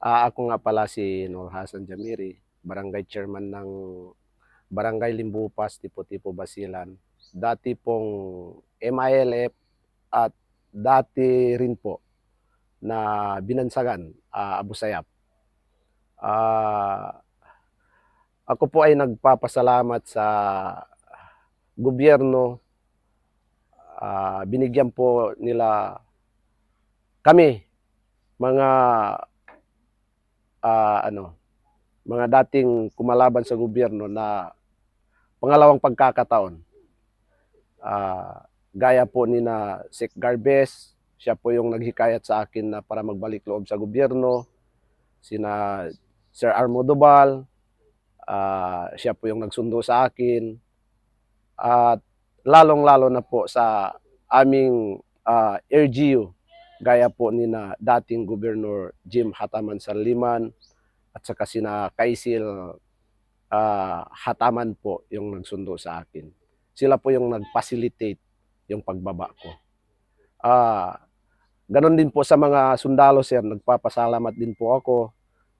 Ah, ako nga pala si Nur Hasan Jamiri, barangay chairman ng Barangay Limbupas, Tipo-Tipo Basilan. Dati pong MILF at dati rin po na binansagan, ah, Abu Sayyaf. Ah, ako po ay nagpapasalamat sa gobyerno. Ah, binigyan po nila kami mga ah, ano, mga dating kumalaban sa gobyerno na pangalawang pagkakataon. Ah, gaya po ni na Sek Garbes, siya po yung naghikayat sa akin na para magbalik loob sa gobyerno. Sina Sir Armodobal, ah, siya po yung nagsundo sa akin. At lalong-lalo na po sa aming ah, LGU, gaya po ni na dating Governor Jim Hataman Sarliman at saka sina Kaisil ah, Hataman po yung nagsundo sa akin. Sila po yung nag-facilitate yung pagbaba ko. Ah, ganon din po sa mga sundalo sir, nagpapasalamat din po ako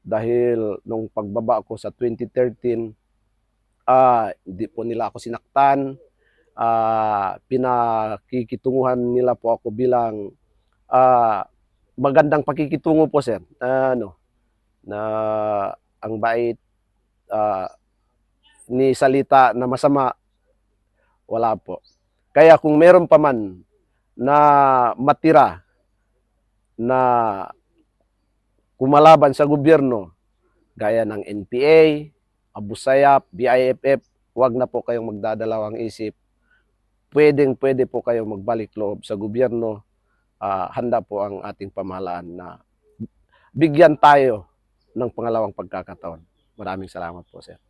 dahil nung pagbaba ko sa 2013 ah hindi po nila ako sinaktan. Ah, pinakikitunguhan nila po ako bilang ah, magandang pakikitungo po sir. Na, ano, na ang bait ah, ni salita na masama wala po. Kaya kung meron pa man na matira na kumalaban sa gobyerno gaya ng NPA, Abu Sayyaf, BIFF, wag na po kayong magdadalawang isip. Pwedeng pwede po kayong magbalik loob sa gobyerno. Ah, handa po ang ating pamahalaan na bigyan tayo ng pangalawang pagkakataon. Maraming salamat po, sir.